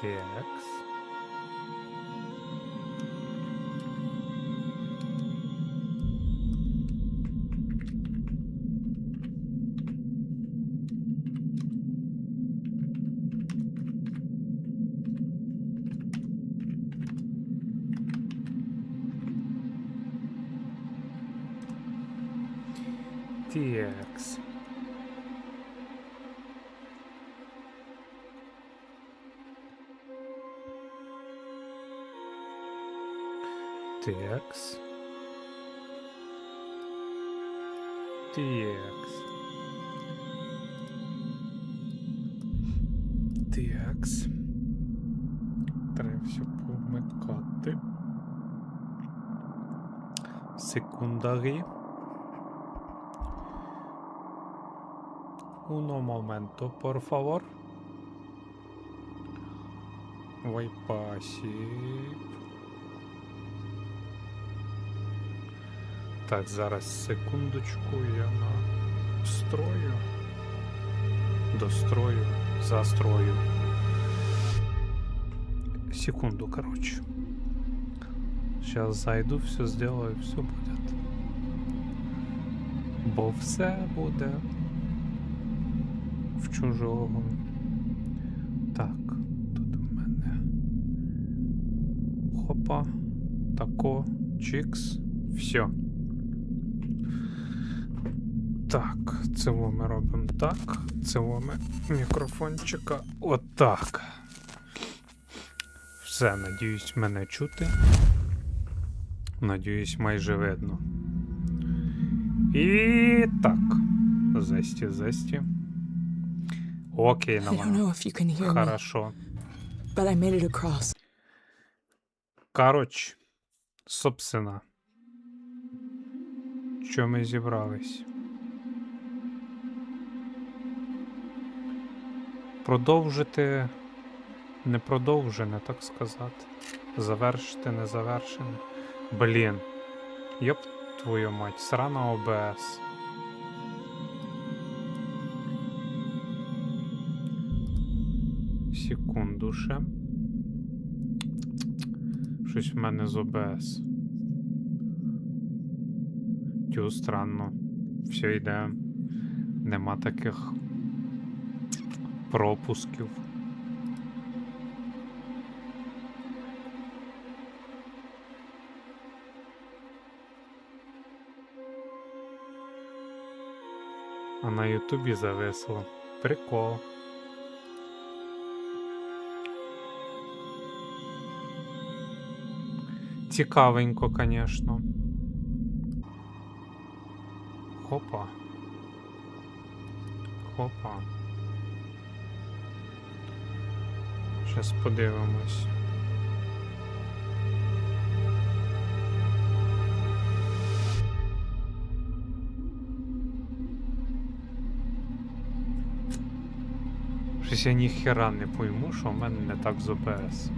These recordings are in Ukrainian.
Текс. Текс. Текс. Текс. Текс. Треба все повмикати. Секундарі. Uno momento, por favor. Пасіп. Так, зараз секундочку я настрою. Дострою, застрою. Секунду, короче. Сейчас зайду, все сделаю, все будет. Бо все буде в чужого. Так, тут у мене. Хопа. Тако, чікс. Все. Так, це ми робимо так. Це ми мікрофончика отак. Все, надіюсь, мене чути. Надіюсь, майже видно. І так. Зесті, зесті. Окей, me, Хорошо. but I made it across. Коротше, собственно. Що ми зібрались? Продовжити не продовжене, так сказати. Завершити незавершене. Блін. Йоп твою мать, срана ОБС. Секунду ще. Щось в мене з ОБС. Тю, странно. Все йде. Нема таких пропусків. А на Ютубі зависло. Прикол. Цікавенько, конечно. Хопа. Хопа. Щас подивимось. Щось я ніхера не пойму, що в мене не так з ОБС.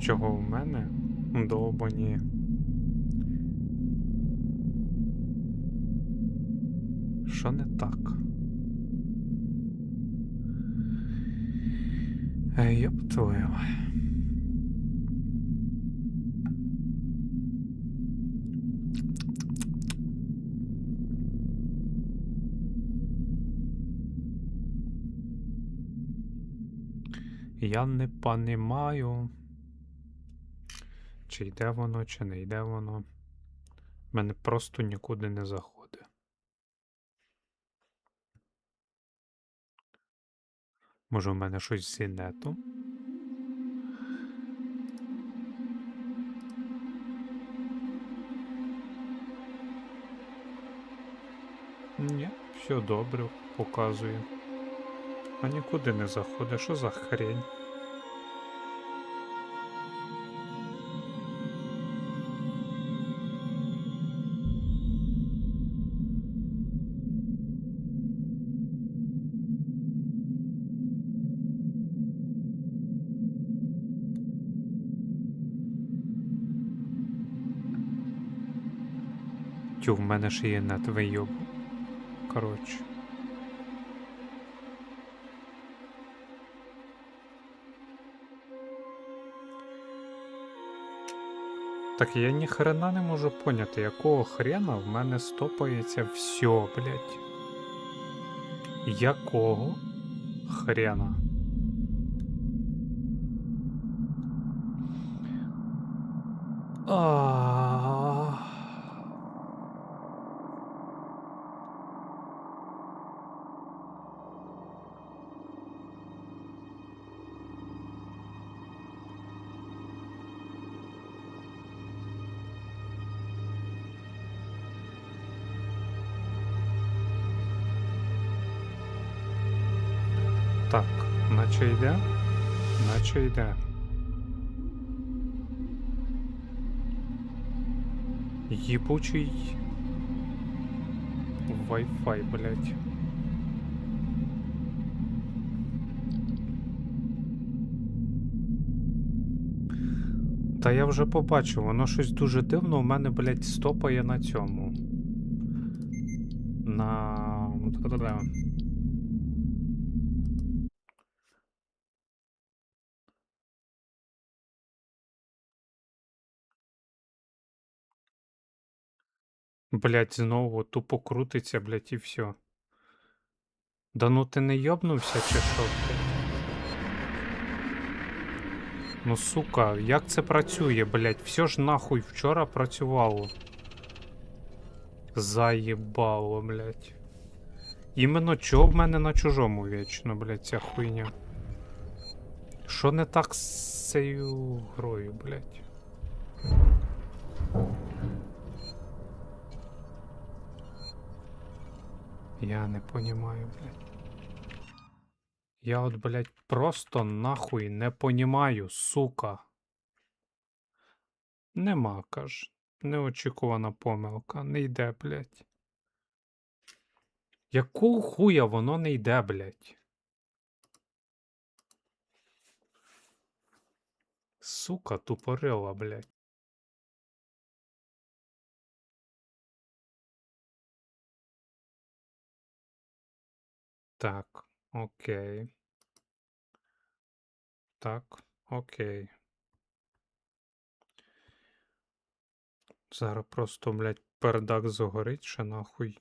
Чого в мене? Довбані. Що не так? Йоп твою. Я не понимаю. Чи йде воно, чи не йде воно. Мене просто нікуди не заходить. Може, у мене щось з інету? Ні, все добре, показує. А нікуди не заходить. Що за хрень? Тю, в мене ще є на твою. Коротше. Так я ні хрена не можу поняти, якого хрена в мене стопається все, блядь. Якого хрена? А. наче йде, наче йде. Їбучий Wi-Fi, блядь. Та я вже побачив, воно щось дуже дивно у мене, блядь, стопає на цьому. На. Блять, знову тупо крутиться, блять, і все. Да ну ти не йобнувся чи що. Ну сука, як це працює, блять? Все ж нахуй вчора працювало. Заєбало, блять. Іменно чого в мене на чужому вічно, блять, ця хуйня. Що не так з цією грою, блять? Я не понімаю, блядь. Я от, блядь, просто нахуй не понімаю, сука. Нема, каж. Неочікувана помилка. Не йде, блядь. Якого хуя воно не йде, блядь? Сука, тупорила, блядь. Так, окей. Так, окей. Зараз просто, блядь, пердак загорить ще нахуй.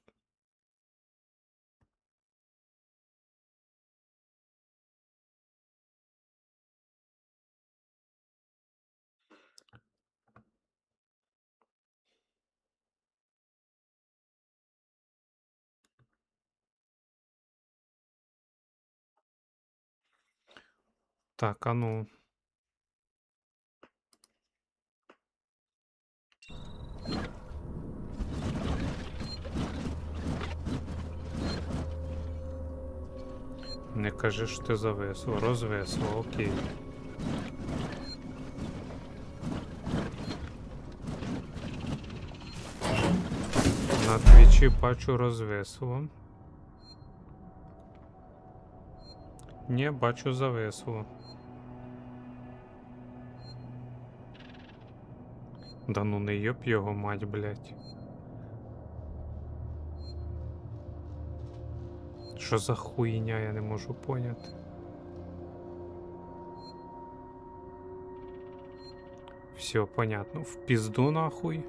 Так, а ну. Не кажи, що ти зависло. Розвисло, окей. На твічі бачу розвисло. Ні, бачу зависло. Да ну не йоп його мать, блядь. Що за хуйня, я не можу поняти. Все, понятно. В пизду нахуй.